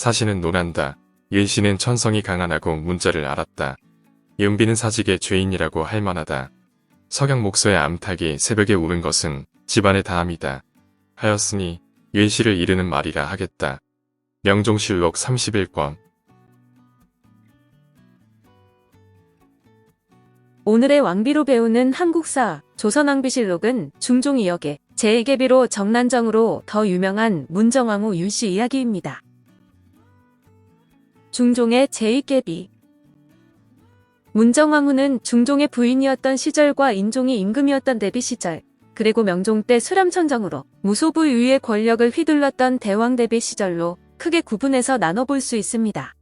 사시는 논한다. 일씨는 천성이 강한하고 문자를 알았다. 은비는 사직의 죄인이라고 할 만하다. 석양 목소의 암탉이 새벽에 우는 것은 집안의 다함이다. 하였으니 일씨를 이르는 말이라 하겠다. 명종실록 31권 오늘의 왕비로 배우는 한국사 조선왕비실록은 중종 2역의 제1계비로 정난정으로 더 유명한 문정왕후 윤씨 이야기입니다. 중종의 제1계비 문정왕후는 중종의 부인이었던 시절과 인종이 임금이었던 대비 시절 그리고 명종 때 수렴천정으로 무소부 유의 권력을 휘둘렀던 대왕 대비 시절로 크게 구분해서 나눠볼 수 있습니다.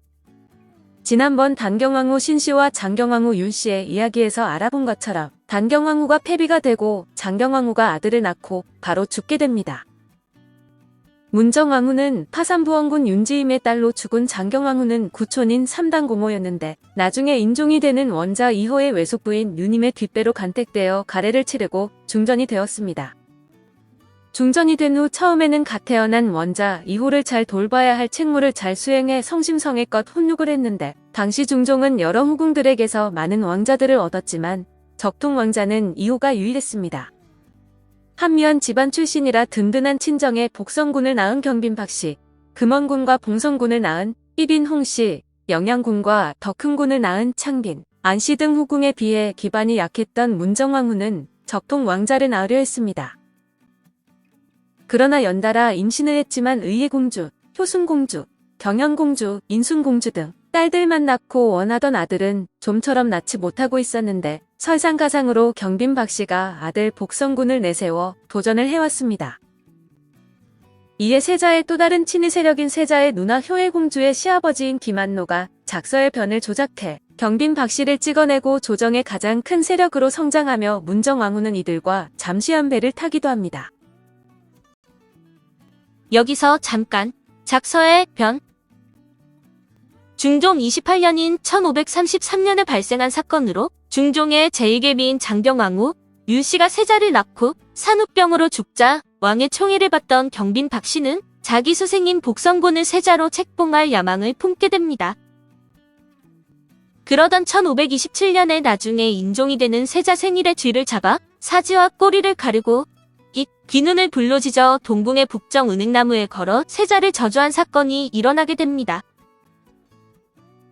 지난번 단경왕후 신씨와 장경왕후 윤씨의 이야기에서 알아본 것처럼 단경왕후가 폐비가 되고 장경왕후가 아들을 낳고 바로 죽게 됩니다. 문정왕후는 파산부원군 윤지임의 딸로 죽은 장경왕후는 구촌인 3단 고모였는데 나중에 인종이 되는 원자 2호의 외숙부인 유님의 뒷배로 간택되어 가래를 치르고 중전이 되었습니다. 중전이 된 후 처음에는 갓 태어난 원자 2호를 잘 돌봐야 할 책무를 잘 수행해 성심성의껏 훈육을 했는데 당시 중종은 여러 후궁들에게서 많은 왕자들을 얻었지만 적통 왕자는 2호가 유일했습니다. 한미연 집안 출신이라 든든한 친정에 복성군을 낳은 경빈 박씨, 금원군과 봉성군을 낳은 삐빈 홍씨, 영양군과 더큰 군을 낳은 창빈, 안씨 등 후궁에 비해 기반이 약했던 문정왕후는 적통 왕자를 낳으려 했습니다. 그러나 연달아 임신을 했지만 의예공주, 효순공주, 경영공주, 인순공주 등 딸들만 낳고 원하던 아들은 좀처럼 낳지 못하고 있었는데 설상가상으로 경빈 박 씨가 아들 복성군을 내세워 도전을 해왔습니다. 이에 세자의 또 다른 친위 세력인 세자의 누나 효혜공주의 시아버지인 김한노가 작서의 변을 조작해 경빈 박 씨를 찍어내고 조정의 가장 큰 세력으로 성장하며 문정왕후는 이들과 잠시한 배를 타기도 합니다. 여기서 잠깐 작서의 변 중종 28년인 1533년에 발생한 사건으로 중종의 제1계비인 장경왕후 윤씨가 세자를 낳고 산후병으로 죽자 왕의 총애를 받던 경빈 박씨는 자기 수생인 복성군을 세자로 책봉할 야망을 품게 됩니다. 그러던 1527년에 나중에 인종이 되는 세자 생일의 뒤를 잡아 사지와 꼬리를 가르고 이 귀눈을 불로 지져 동궁의 북정 은행나무에 걸어 세자를 저주한 사건이 일어나게 됩니다.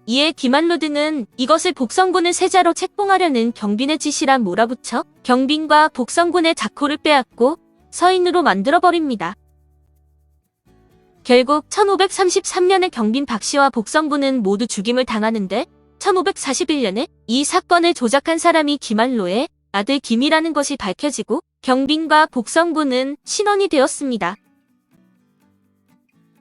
이에 김한로드는 이것을 복성군을 세자로 책봉하려는 경빈의 지시란 몰아붙여 경빈과 복성군의 자코를 빼앗고 서인으로 만들어버립니다. 결국 1533년에 경빈 박씨와 복성군은 모두 죽임을 당하는데 1541년에 이 사건을 조작한 사람이 김한로의 아들 김이라는 것이 밝혀지고 경빈과 복성군은 신원이 되었습니다.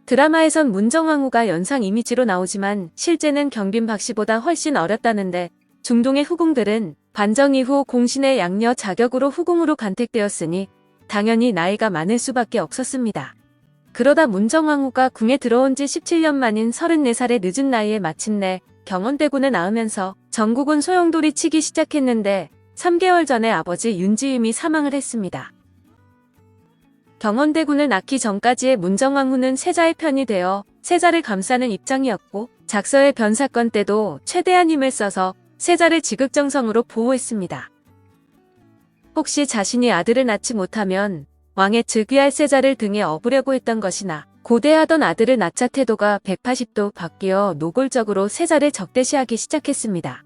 드라마에선 문정왕후가 연상 이미지로 나오지만 실제는 경빈 박씨보다 훨씬 어렸다는데 중동의 후궁들은 반정 이후 공신의 양녀 자격으로 후궁으로 간택되었으니 당연히 나이가 많을 수밖에 없었습니다. 그러다 문정왕후가 궁에 들어온 지 17년 만인 34살의 늦은 나이에 마침내 경원대군을 낳으면서 전국은 소용돌이 치기 시작했는데 3개월 전에 아버지 윤지임이 사망을 했습니다. 경원대군을 낳기 전까지의 문정왕후는 세자의 편이 되어 세자를 감싸는 입장이었고 작서의 변 사건 때도 최대한 힘을 써서 세자를 지극정성으로 보호했습니다. 혹시 자신이 아들을 낳지 못하면 왕의 즉위할 세자를 등에 업으려고 했던 것이나 고대하던 아들을 낳자 태도가 180도 바뀌어 노골적으로 세자를 적대시하기 시작했습니다.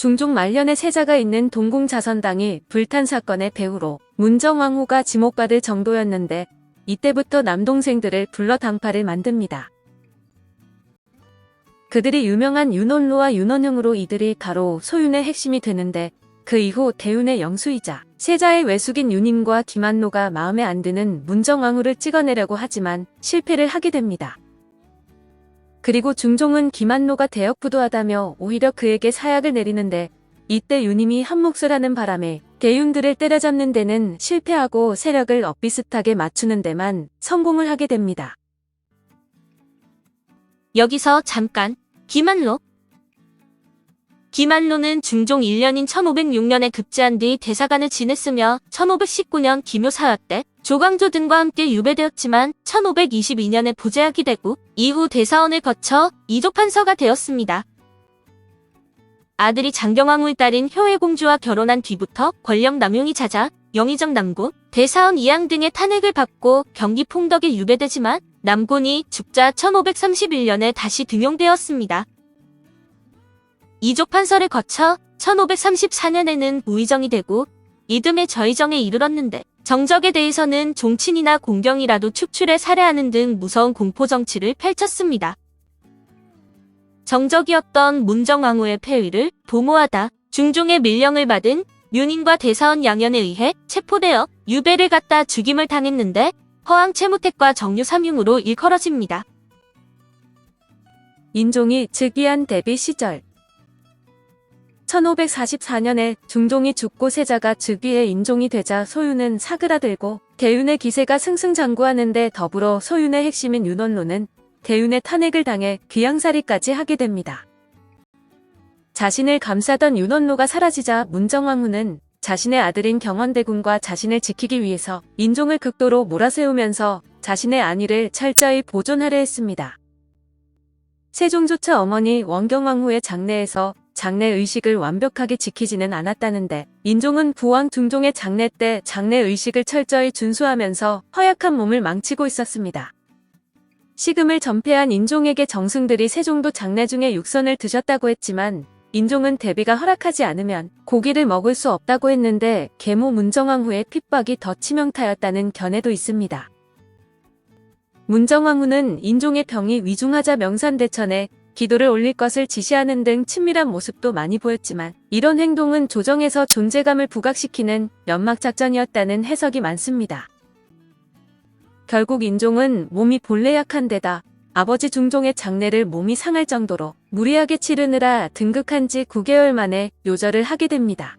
중종 말년에 세자가 있는 동궁 자선당이 불탄 사건의 배후로 문정왕후가 지목받을 정도였는데 이때부터 남동생들을 불러 당파를 만듭니다. 그들이 유명한 윤원로와 윤원영으로 이들이 바로 소윤의 핵심이 되는데 그 이후 대윤의 영수이자 세자의 외숙인 윤임과 김한노가 마음에 안 드는 문정왕후를 찍어내려고 하지만 실패를 하게 됩니다. 그리고 중종은 김한노가 대역부도하다며 오히려 그에게 사약을 내리는데 이때 유님이 한몫을 하는 바람에 대윤들을 때려잡는 데는 실패하고 세력을 엇비슷하게 맞추는 데만 성공을 하게 됩니다. 여기서 잠깐 김한로 김한로는 중종 1년인 1506년에 급제한 뒤 대사관을 지냈으며 1519년 기묘사화 때 조광조 등과 함께 유배되었지만 1522년에 부재하게 되고 이후 대사원을 거쳐 이족판서가 되었습니다. 아들이 장경왕후의 딸인 효혜공주와 결혼한 뒤부터 권력 남용이 잦아 영의정 남군, 대사원 이양 등의 탄핵을 받고 경기 풍덕에 유배되지만 남군이 죽자 1531년에 다시 등용되었습니다. 이족 판서를 거쳐 1534년에는 우의정이 되고 이듬해 저의정에 이르렀는데 정적에 대해서는 종친이나 공경이라도 축출해 살해하는 등 무서운 공포 정치를 펼쳤습니다. 정적이었던 문정왕후의 폐위를 도모하다 중종의 밀령을 받은 윤인과 대사원 양현에 의해 체포되어 유배를 갖다 죽임을 당했는데 허황 채무택과 정류 삼흉으로 일컬어집니다. 인종이 즉위한 대비 시절 1544년에 중종이 죽고 세자가 즉위해 인종이 되자 소윤은 사그라들고 대윤의 기세가 승승장구하는데 더불어 소윤의 핵심인 윤원로는 대윤의 탄핵을 당해 귀양살이까지 하게 됩니다. 자신을 감싸던 윤원로가 사라지자 문정왕후는 자신의 아들인 경원대군과 자신을 지키기 위해서 인종을 극도로 몰아세우면서 자신의 안위를 철저히 보존하려 했습니다. 세종조차 어머니 원경왕후의 장례에서 장례 의식을 완벽하게 지키지는 않았다는데 인종은 부왕 중종의 장례 때 장례 의식을 철저히 준수하면서 허약한 몸을 망치고 있었습니다. 식음을 전폐한 인종에게 정승들이 세종도 장례 중에 육선을 드셨다고 했지만 인종은 대비가 허락하지 않으면 고기를 먹을 수 없다고 했는데 계모 문정왕후의 핍박이 더 치명타였다는 견해도 있습니다. 문정왕후는 인종의 병이 위중하자 명산대천에 기도를 올릴 것을 지시하는 등 친밀한 모습도 많이 보였지만 이런 행동은 조정에서 존재감을 부각시키는 연막작전이었다는 해석이 많습니다. 결국 인종은 몸이 본래 약한 데다 아버지 중종의 장례를 몸이 상할 정도로 무리하게 치르느라 등극한 지 9개월 만에 요절을 하게 됩니다.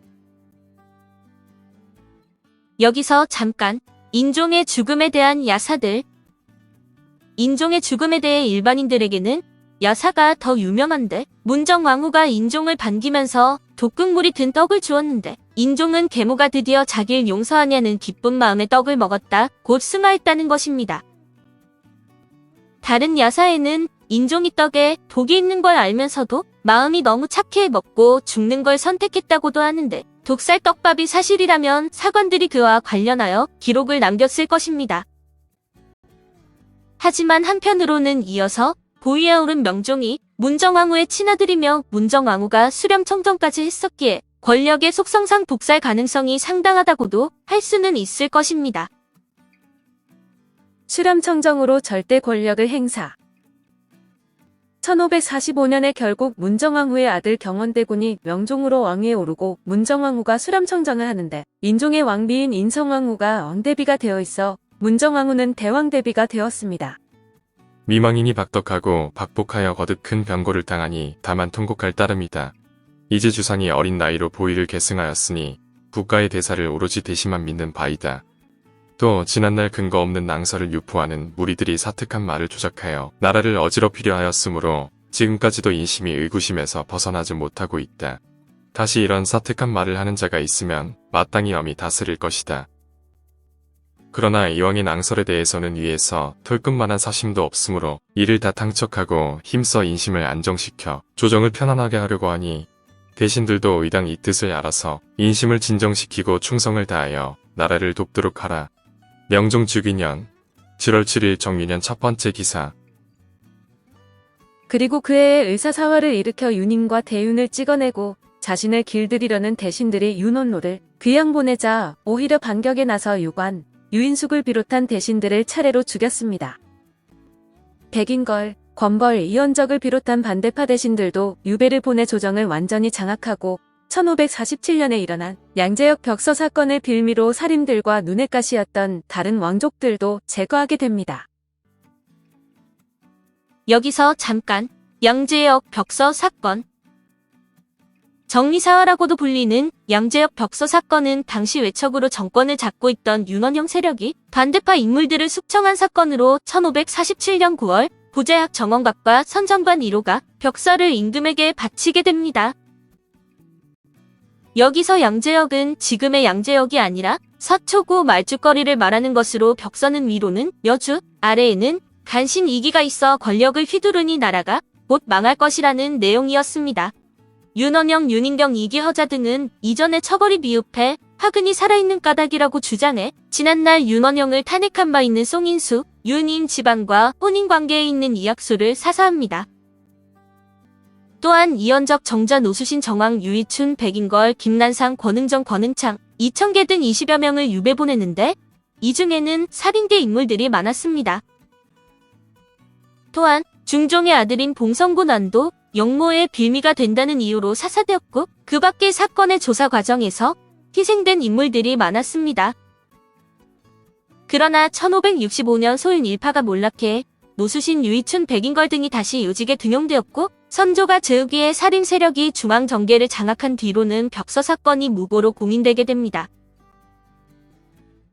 여기서 잠깐 인종의 죽음에 대한 야사들 인종의 죽음에 대해 일반인들에게는 야사가 더 유명한데 문정왕후가 인종을 반기면서 독극물이 든 떡을 주었는데 인종은 계모가 드디어 자기를 용서하냐는 기쁜 마음에 떡을 먹었다 곧 승하했다는 것입니다. 다른 야사에는 인종이 떡에 독이 있는 걸 알면서도 마음이 너무 착해 먹고 죽는 걸 선택했다고도 하는데 독살 떡밥이 사실이라면 사관들이 그와 관련하여 기록을 남겼을 것입니다. 하지만 한편으로는 이어서 보위에 오른 명종이 문정왕후의 친아들이며 문정왕후가 수렴청정까지 했었기에 권력의 속성상 독살 가능성이 상당하다고도 할 수는 있을 것입니다. 수렴청정으로 절대 권력을 행사 1545년에 결국 문정왕후의 아들 경원대군이 명종으로 왕위에 오르고 문정왕후가 수렴청정을 하는데 인종의 왕비인 인성왕후가 왕대비가 되어 있어 문정왕후는 대왕대비가 되었습니다. 미망인이 박덕하고 박복하여 거듭 큰 병고를 당하니 다만 통곡할 따름이다. 이제 주상이 어린 나이로 보위를 계승하였으니 국가의 대사를 오로지 대시만 믿는 바이다. 또 지난날 근거 없는 낭설을 유포하는 무리들이 사특한 말을 조작하여 나라를 어지럽히려 하였으므로 지금까지도 인심이 의구심에서 벗어나지 못하고 있다. 다시 이런 사특한 말을 하는 자가 있으면 마땅히 엄히 다스릴 것이다. 그러나 이왕의 낭설에 대해서는 위에서 털끝만한 사심도 없으므로 이를 다 탕척하고 힘써 인심을 안정시켜 조정을 편안하게 하려고 하니 대신들도 의당 이 뜻을 알아서 인심을 진정시키고 충성을 다하여 나라를 돕도록 하라. 명종 주기년 7월 7일 정유년 첫 번째 기사 그리고 그해에 의사사화를 일으켜 윤임과 대윤을 찍어내고 자신을 길들이려는 대신들이 윤원로를 귀양 보내자 오히려 반격에 나서 유관, 유인숙을 비롯한 대신들을 차례로 죽였습니다. 백인걸, 권벌, 이현적을 비롯한 반대파 대신들도 유배를 보내 조정을 완전히 장악하고 1547년에 일어난 양재역 벽서 사건을 빌미로 살인들과 눈엣 가시였던 다른 왕족들도 제거하게 됩니다. 여기서 잠깐 양재역 벽서 사건 정리사화라고도 불리는 양재역 벽서 사건은 당시 외척으로 정권을 잡고 있던 윤원형 세력이 반대파 인물들을 숙청한 사건으로 1547년 9월 부재학 정원각과 선정관 1호가 벽서를 임금에게 바치게 됩니다. 여기서 양재역은 지금의 양재역이 아니라 서초구 말죽거리를 말하는 것으로 벽서는 위로는 여주, 아래에는 간신 이기가 있어 권력을 휘두르니 나라가 곧 망할 것이라는 내용이었습니다. 윤원영, 윤인경, 이기허자 등은 이전에 처벌이 미흡해 화근이 살아있는 까닭이라고 주장해 지난날 윤원영을 탄핵한 바 있는 송인수, 윤인 집안과 혼인 관계에 있는 이약수를 사사합니다. 또한 이현적, 정자, 노수신, 정황, 유이춘, 백인걸, 김난상, 권흥정, 권흥창, 이청계 등 20여 명을 유배 보냈는데 이 중에는 살인계 인물들이 많았습니다. 또한 중종의 아들인 봉성구 난도 영모의 빌미가 된다는 이유로 사사되었고 그 밖의 사건의 조사 과정에서 희생된 인물들이 많았습니다. 그러나 1565년 소윤 일파가 몰락해 노수신, 유이춘, 백인걸 등이 다시 요직에 등용되었고 선조가 즉위해 살인 세력이 중앙 정계를 장악한 뒤로는 벽서 사건이 무고로 공인되게 됩니다.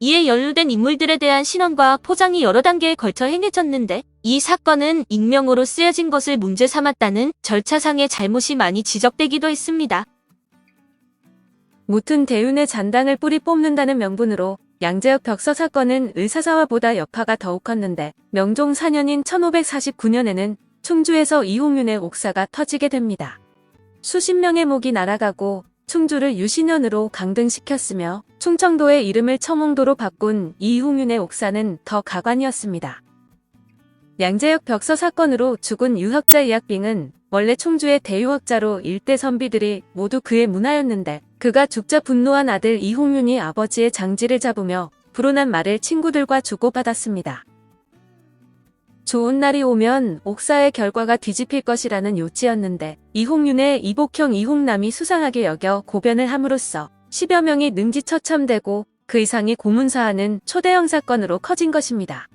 이에 연루된 인물들에 대한 신원과 포장이 여러 단계에 걸쳐 행해졌는데 이 사건은 익명으로 쓰여진 것을 문제 삼았다는 절차상의 잘못이 많이 지적되기도 했습니다. 무튼 대윤의 잔당을 뿌리 뽑는다는 명분으로 양재역 벽서 사건은 의사사화보다 여파가 더욱 컸는데 명종 4년인 1549년에는 충주에서 이홍윤의 옥사가 터지게 됩니다. 수십 명의 목이 날아가고 충주를 유신현으로 강등시켰으며 충청도의 이름을 청홍도로 바꾼 이홍윤의 옥사는 더 가관이었습니다. 양재역 벽서 사건으로 죽은 유학자 이학빙은 원래 충주의 대유학자로 일대 선비들이 모두 그의 문화였는데 그가 죽자 분노한 아들 이홍윤이 아버지의 장지를 잡으며 불온한 말을 친구들과 주고받았습니다. 좋은 날이 오면 옥사의 결과가 뒤집힐 것이라는 요지였는데 이홍윤의 이복형 이홍남이 수상하게 여겨 고변을 함으로써 10여 명이 능지처참되고 그 이상이 고문사하는 초대형 사건으로 커진 것입니다.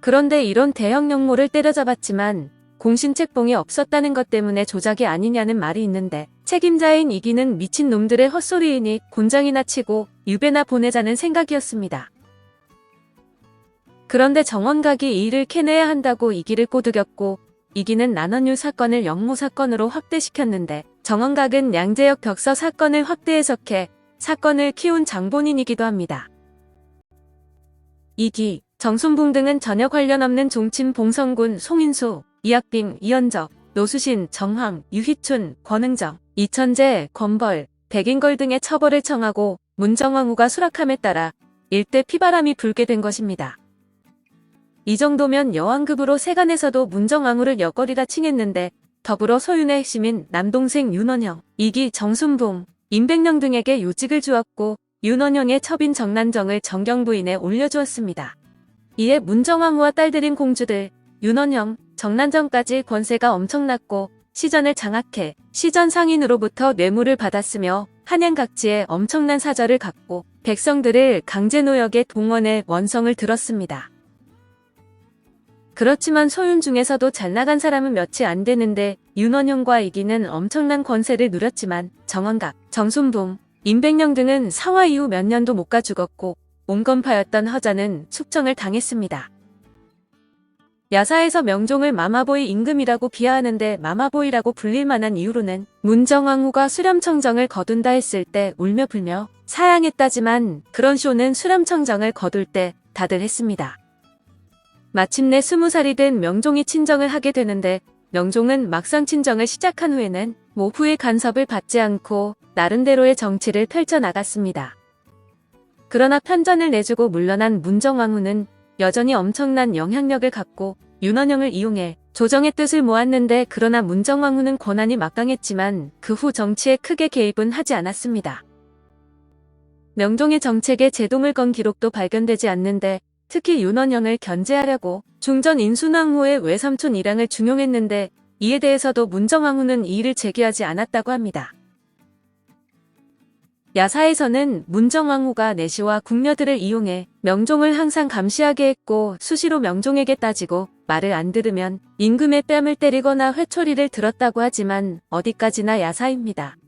그런데 이런 대형 역모를 때려잡았지만 공신책봉이 없었다는 것 때문에 조작이 아니냐는 말이 있는데 책임자인 이기는 미친 놈들의 헛소리이니 곤장이나 치고 유배나 보내자는 생각이었습니다. 그런데 정원각이 이 일을 캐내야 한다고 이기를 꼬드겼고 이기는 난원유 사건을 영모 사건으로 확대시켰는데 정원각은 양재역 벽서 사건을 확대 해석해 사건을 키운 장본인이기도 합니다. 이기, 정순붕 등은 전혀 관련 없는 종친 봉성군, 송인수, 이학빙, 이현적, 노수신, 정황, 유희춘, 권흥정, 이천재, 권벌, 백인걸 등의 처벌을 청하고 문정왕후가 수락함에 따라 일대 피바람이 불게 된 것입니다. 이 정도면 여왕급으로 세간에서도 문정왕후를 여거리라 칭했는데 더불어 소윤의 핵심인 남동생 윤원형, 이기 정순봉, 임백령 등에게 요직을 주었고 윤원형의 첩인 정난정을 정경부인에 올려주었습니다. 이에 문정왕후와 딸들인 공주들 윤원형, 정난정까지 권세가 엄청났고 시전을 장악해 시전 상인으로부터 뇌물을 받았으며 한양 각지에 엄청난 사절을 갖고 백성들을 강제 노역에 동원해 원성을 들었습니다. 그렇지만 소윤 중에서도 잘 나간 사람은 몇이 안 되는데 윤원형과 이기는 엄청난 권세를 누렸지만 정원각, 정순봉, 임백령 등은 상화 이후 몇 년도 못 가 죽었고 온건파였던 허자는 숙청을 당했습니다. 야사에서 명종을 마마보이 임금이라고 비하하는데 마마보이라고 불릴 만한 이유로는 문정왕후가 수렴청정을 거둔다 했을 때 울며 불며 사양했다지만 그런 쇼는 수렴청정을 거둘 때 다들 했습니다. 마침내 스무 살이 된 명종이 친정을 하게 되는데 명종은 막상 친정을 시작한 후에는 모후의 간섭을 받지 않고 나름대로의 정치를 펼쳐나갔습니다. 그러나 편전을 내주고 물러난 문정왕후는 여전히 엄청난 영향력을 갖고 윤원영을 이용해 조정의 뜻을 모았는데 그러나 문정왕후는 권한이 막강했지만 그 후 정치에 크게 개입은 하지 않았습니다. 명종의 정책에 제동을 건 기록도 발견되지 않는데 특히 윤원영을 견제하려고 중전 인순왕후의 외삼촌 이랑을 중용했는데 이에 대해서도 문정왕후는 이의를 제기하지 않았다고 합니다. 야사에서는 문정왕후가 내시와 궁녀들을 이용해 명종을 항상 감시하게 했고 수시로 명종에게 따지고 말을 안 들으면 임금의 뺨을 때리거나 회초리를 들었다고 하지만 어디까지나 야사입니다.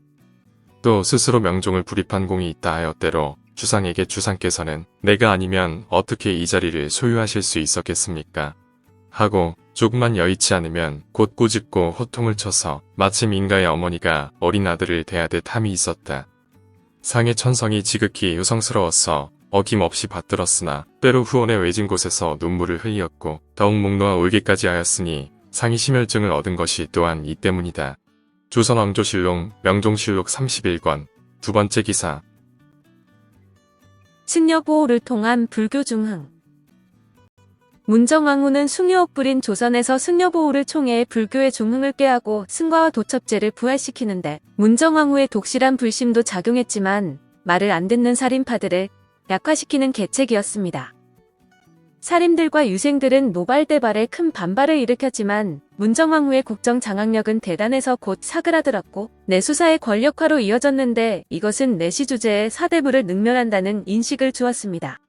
또 스스로 명종을 불입한 공이 있다 하여 때로 주상에게 주상께서는 내가 아니면 어떻게 이 자리를 소유하실 수 있었겠습니까? 하고 조금만 여의치 않으면 곧 꼬집고 호통을 쳐서 마침 인가의 어머니가 어린 아들을 대하듯 함이 있었다. 상의 천성이 지극히 유성스러웠어 어김없이 받들었으나 때로 후원의 외진 곳에서 눈물을 흘렸고 더욱 목 놓아 울기까지 하였으니 상이 심혈증을 얻은 것이 또한 이 때문이다. 조선왕조실록 명종실록 31권 두 번째 기사 승려 보호를 통한 불교 중흥. 문정왕후는 숭유옥 부린 조선에서 승려 보호를 총애해 불교의 중흥을 꾀하고 승과와 도첩제를 부활시키는데 문정왕후의 독실한 불심도 작용했지만 말을 안 듣는 살인파들을 약화시키는 계책이었습니다. 살인들과 유생들은 노발대발에 큰 반발을 일으켰지만 문정왕후의 국정 장악력은 대단해서 곧 사그라들었고 내수사의 권력화로 이어졌는데 이것은 내시 주제에 사대부를 능멸한다는 인식을 주었습니다.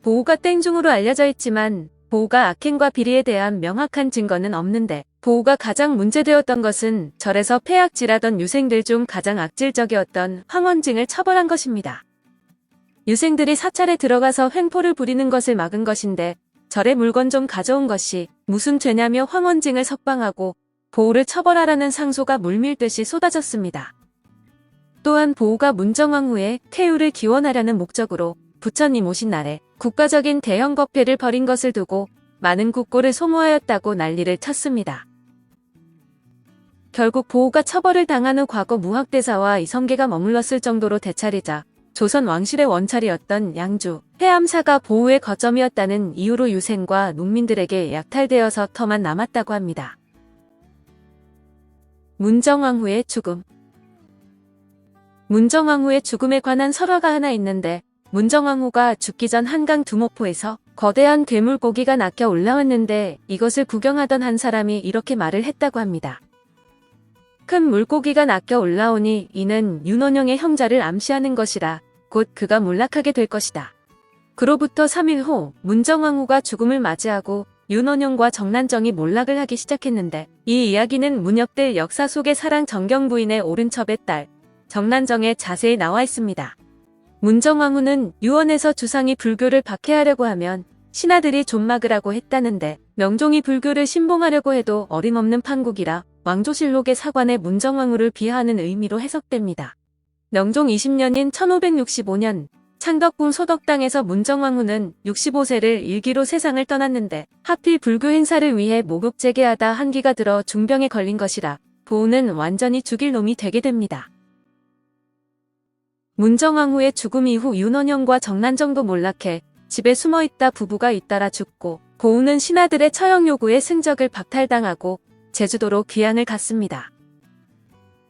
보호가 땡중으로 알려져 있지만 보호가 악행과 비리에 대한 명확한 증거는 없는데 보호가 가장 문제되었던 것은 절에서 폐악질하던 유생들 중 가장 악질적이었던 황원징을 처벌한 것입니다. 유생들이 사찰에 들어가서 횡포를 부리는 것을 막은 것인데 절에 물건 좀 가져온 것이 무슨 죄냐며 황원징을 석방하고 보호를 처벌하라는 상소가 물밀듯이 쏟아졌습니다. 또한 보호가 문정왕 후에 쾌유를 기원하려는 목적으로 부처님 오신 날에 국가적인 대형 거패를 벌인 것을 두고 많은 국고를 소모하였다고 난리를 쳤습니다. 결국 보호가 처벌을 당한 후 과거 무학대사와 이성계가 머물렀을 정도로 대차리자 조선 왕실의 원찰이었던 양주, 해암사가 보호의 거점이었다는 이유로 유생과 농민들에게 약탈되어서 터만 남았다고 합니다. 문정왕후의 죽음 문정왕후의 죽음에 관한 설화가 하나 있는데 문정왕후가 죽기 전 한강 두모포에서 거대한 괴물고기가 낚여 올라왔는데 이것을 구경하던 한 사람이 이렇게 말을 했다고 합니다. 큰 물고기가 낚여 올라오니 이는 윤원영의 형자를 암시하는 것이라 곧 그가 몰락하게 될 것이다. 그로부터 3일 후 문정왕후가 죽음을 맞이하고 윤원영과 정난정이 몰락을 하기 시작했는데 이 이야기는 문혁들 역사 속의 사랑 정경 부인의 오른첩의 딸 정난정에 자세히 나와 있습니다. 문정왕후는 유언에서 주상이 불교를 박해하려고 하면 신하들이 존막으라고 했다는데 명종이 불교를 신봉하려고 해도 어림없는 판국이라 왕조실록의 사관에 문정왕후를 비하하는 의미로 해석됩니다. 명종 20년인 1565년 창덕궁 소덕당에서 문정왕후는 65세를 일기로 세상을 떠났는데 하필 불교 행사를 위해 목욕 재개하다 한기가 들어 중병에 걸린 것이라 보우는 완전히 죽일 놈이 되게 됩니다. 문정왕후의 죽음 이후 윤원영과 정난정도 몰락해 집에 숨어있다 부부가 잇따라 죽고 고우는 신하들의 처형 요구에 승적을 박탈당하고 제주도로 귀향을 갔습니다.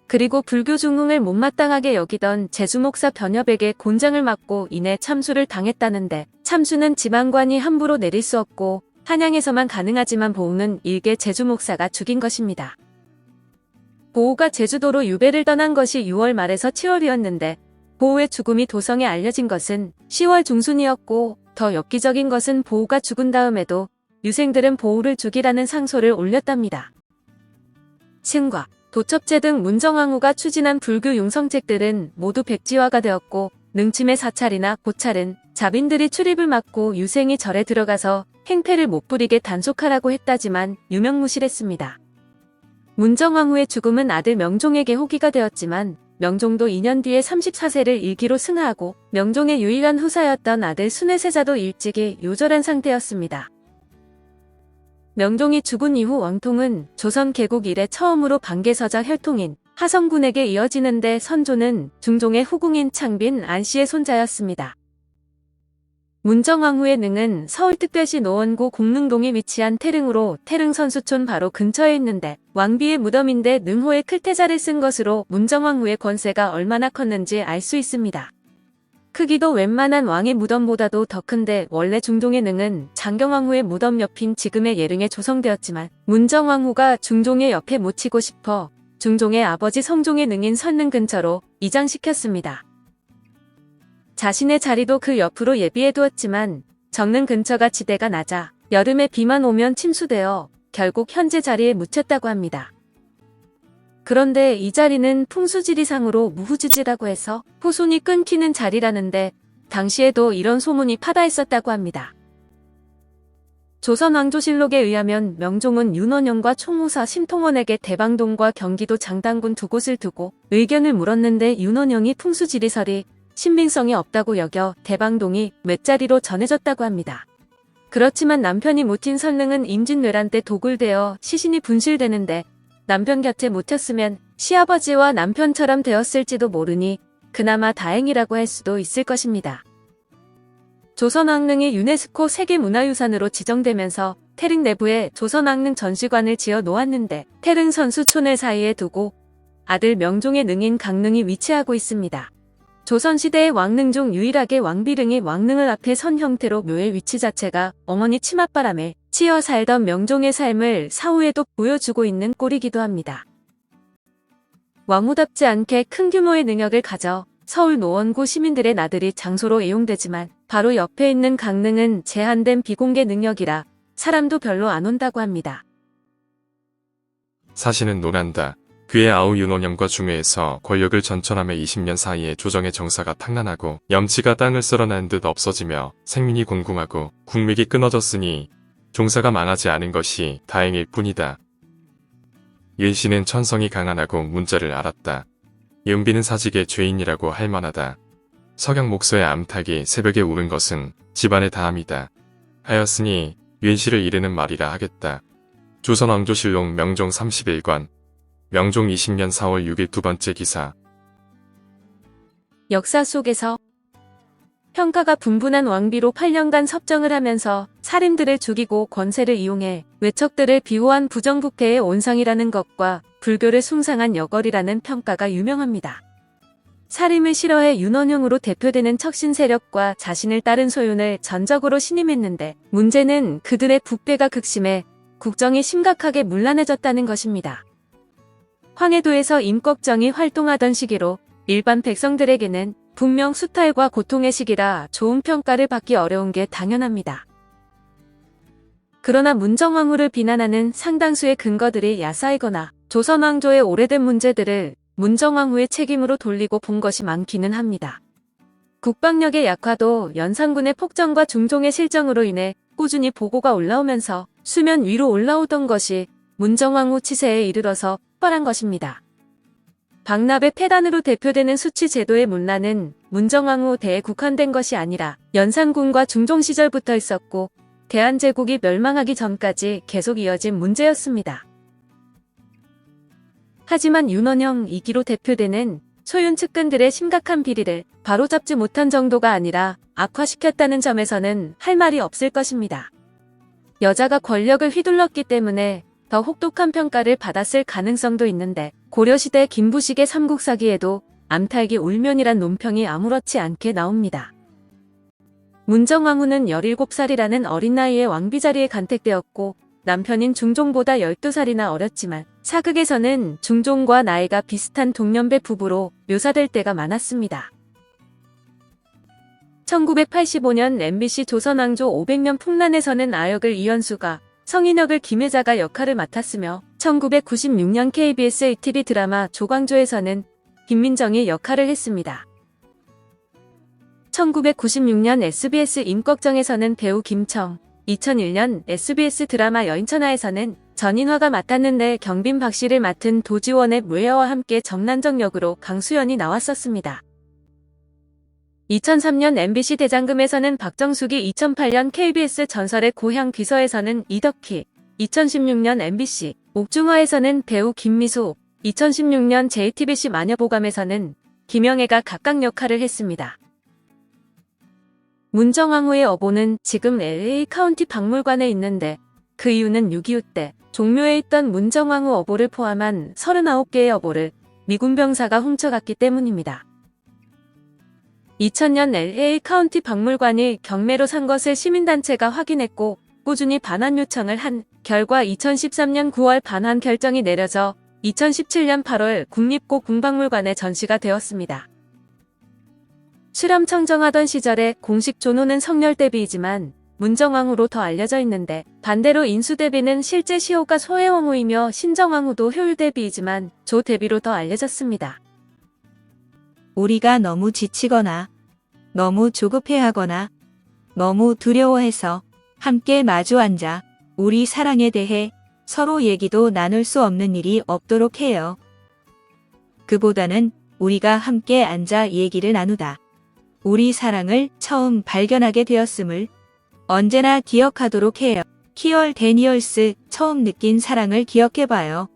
그리고 불교 중흥을 못마땅하게 여기던 제주목사 변협에게 곤장을 맞고 인해 참수를 당했다는데 참수는 지방관이 함부로 내릴 수 없고 한양에서만 가능하지만 보우는 일개 제주목사가 죽인 것입니다. 보우가 제주도로 유배를 떠난 것이 6월 말에서 7월이었는데 보우의 죽음이 도성에 알려진 것은 10월 중순이었고 더 엽기적인 것은 보우가 죽은 다음에도 유생들은 보우를 죽이라는 상소를 올렸답니다. 신과 도첩제 등 문정왕후가 추진한 불교 융성책들은 모두 백지화가 되었고 능침의 사찰이나 고찰은 자빈들이 출입을 막고 유생이 절에 들어가서 행패를 못 부리게 단속하라고 했다지만 유명무실했습니다. 문정왕후의 죽음은 아들 명종에게 호기가 되었지만 명종도 2년 뒤에 34세를 일기로 승하하고 명종의 유일한 후사였던 아들 순회세자도 일찍이 요절한 상태였습니다. 명종이 죽은 이후 왕통은 조선 개국 이래 처음으로 반계서자 혈통인 하성군에게 이어지는데 선조는 중종의 후궁인 창빈 안씨의 손자였습니다. 문정왕후의 능은 서울특별시 노원구 공릉동에 위치한 태릉으로 태릉 선수촌 바로 근처에 있는데 왕비의 무덤인데 능호의 클태자를 쓴 것으로 문정왕후의 권세가 얼마나 컸는지 알 수 있습니다. 크기도 웬만한 왕의 무덤보다도 더 큰데 원래 중종의 능은 장경왕후의 무덤 옆인 지금의 예릉에 조성되었지만 문정왕후가 중종의 옆에 묻히고 싶어 중종의 아버지 성종의 능인 선릉 근처로 이장시켰습니다. 자신의 자리도 그 옆으로 예비해두었지만 정릉 근처가 지대가 낮아 여름에 비만 오면 침수되어 결국 현재 자리에 묻혔다고 합니다. 그런데 이 자리는 풍수지리상으로 무후지지라고 해서 후손이 끊기는 자리라는데 당시에도 이런 소문이 파다했었다고 합니다. 조선왕조실록에 의하면 명종은 윤원영과 총무사 심통원에게 대방동과 경기도 장당군 두 곳을 두고 의견을 물었는데 윤원영이 풍수지리설이 신빙성이 없다고 여겨 대방동이 맷자리로 전해졌다고 합니다. 그렇지만 남편이 모틴 선릉은 임진왜란 때 도굴되어 시신이 분실되는데 남편 곁에 묻혔으면 시아버지와 남편처럼 되었을지도 모르니 그나마 다행이라고 할 수도 있을 것입니다. 조선왕릉이 유네스코 세계문화유산으로 지정되면서 태릉 내부에 조선왕릉 전시관을 지어 놓았는데 태릉 선수촌을 사이에 두고 아들 명종의 능인 강릉이 위치하고 있습니다. 조선시대의 왕릉 중 유일하게 왕비릉이 왕릉을 앞에 선 형태로 묘의 위치 자체가 어머니 치맛바람에 치여 살던 명종의 삶을 사후에도 보여주고 있는 꼴이기도 합니다. 왕후답지 않게 큰 규모의 능력을 가져 서울 노원구 시민들의 나들이 장소로 이용되지만 바로 옆에 있는 강릉은 제한된 비공개 능력이라 사람도 별로 안 온다고 합니다. 사시는 논한다. 그의 아우 윤원영과 중회에서 권력을 전천함에 20년 사이에 조정의 정사가 탕난하고 염치가 땅을 쓸어낸 듯 없어지며 생민이 공궁하고 국맥이 끊어졌으니 종사가 망하지 않은 것이 다행일 뿐이다. 윤씨는 천성이 강한하고 문자를 알았다. 윤비는 사직의 죄인이라고 할 만하다. 석양 목소의 암탉이 새벽에 우는 것은 집안의 다함이다. 하였으니 윤씨를 이르는 말이라 하겠다. 조선왕조실록 명종 31관 명종 20년 4월 6일 두 번째 기사 역사 속에서 평가가 분분한 왕비로 8년간 섭정을 하면서 살인들을 죽이고 권세를 이용해 외척들을 비호한 부정부패의 온상이라는 것과 불교를 숭상한 여걸이라는 평가가 유명합니다. 살인을 싫어해 윤원영으로 대표되는 척신 세력과 자신을 따른 소윤을 전적으로 신임했는데 문제는 그들의 부패가 극심해 국정이 심각하게 문란해졌다는 것입니다. 황해도에서 임꺽정이 활동하던 시기로 일반 백성들에게는 분명 수탈과 고통의 시기라 좋은 평가를 받기 어려운 게 당연합니다. 그러나 문정왕후를 비난하는 상당수의 근거들이 야사이거나 조선왕조의 오래된 문제들을 문정왕후의 책임으로 돌리고 본 것이 많기는 합니다. 국방력의 약화도 연산군의 폭정과 중종의 실정으로 인해 꾸준히 보고가 올라오면서 수면 위로 올라오던 것이 문정왕후 치세에 이르러서 폭발한 것입니다. 박납의 폐단으로 대표되는 수치 제도의 문란은 문정왕후 대에 국한된 것이 아니라 연산군과 중종 시절부터 있었고 대한제국이 멸망하기 전까지 계속 이어진 문제였습니다. 하지만 윤원영 2기로 대표되는 소윤 측근들의 심각한 비리를 바로잡지 못한 정도가 아니라 악화시켰다는 점에서는 할 말이 없을 것입니다. 여자가 권력을 휘둘렀기 때문에 더 혹독한 평가를 받았을 가능성도 있는데 고려시대 김부식의 삼국사기에도 암탉이 울면이란 논평이 아무렇지 않게 나옵니다. 문정왕후는 17살이라는 어린 나이에 왕비 자리에 간택되었고 남편인 중종보다 12살이나 어렸지만 사극에서는 중종과 나이가 비슷한 동년배 부부로 묘사될 때가 많았습니다. 1985년 MBC 조선왕조 500년 풍란에서는 아역을 이현수가 성인역을 김혜자가 역할을 맡았으며 1996년 KBS TV 드라마 조광조에서는 김민정이 역할을 했습니다. 1996년 SBS 임꺽정에서는 배우 김청, 2001년 SBS 드라마 여인천하에서는 전인화가 맡았는데 경빈 박 씨를 맡은 도지원의 웨어와 함께 정난정 역으로 강수연이 나왔었습니다. 2003년 MBC 대장금에서는 박정숙이 2008년 KBS 전설의 고향 비서에서는 이덕희, 2016년 MBC 옥중화에서는 배우 김미소, 2016년 JTBC 마녀보감에서는 김영애가 각각 역할을 했습니다. 문정왕후의 어보는 지금 LA 카운티 박물관에 있는데 그 이유는 6.25 때 종묘에 있던 문정왕후 어보를 포함한 39개의 어보를 미군 병사가 훔쳐갔기 때문입니다. 2000년 LA 카운티 박물관이 경매로 산 것을 시민단체가 확인했고 꾸준히 반환 요청을 한 결과 2013년 9월 반환 결정이 내려져 2017년 8월 국립고궁박물관에 전시가 되었습니다. 실험 청정하던 시절에 공식 존호는 성렬대비이지만 문정왕후로 더 알려져 있는데 반대로 인수대비는 실제 시호가 소해왕후이며 신정왕후도 효율대비이지만 조대비로 더 알려졌습니다. 우리가 너무 지치거나 너무 조급해하거나 너무 두려워해서 함께 마주 앉아 우리 사랑에 대해 서로 얘기도 나눌 수 없는 일이 없도록 해요. 그보다는 우리가 함께 앉아 얘기를 나누다. 우리 사랑을 처음 발견하게 되었음을 언제나 기억하도록 해요. 키얼 데니얼스 처음 느낀 사랑을 기억해봐요.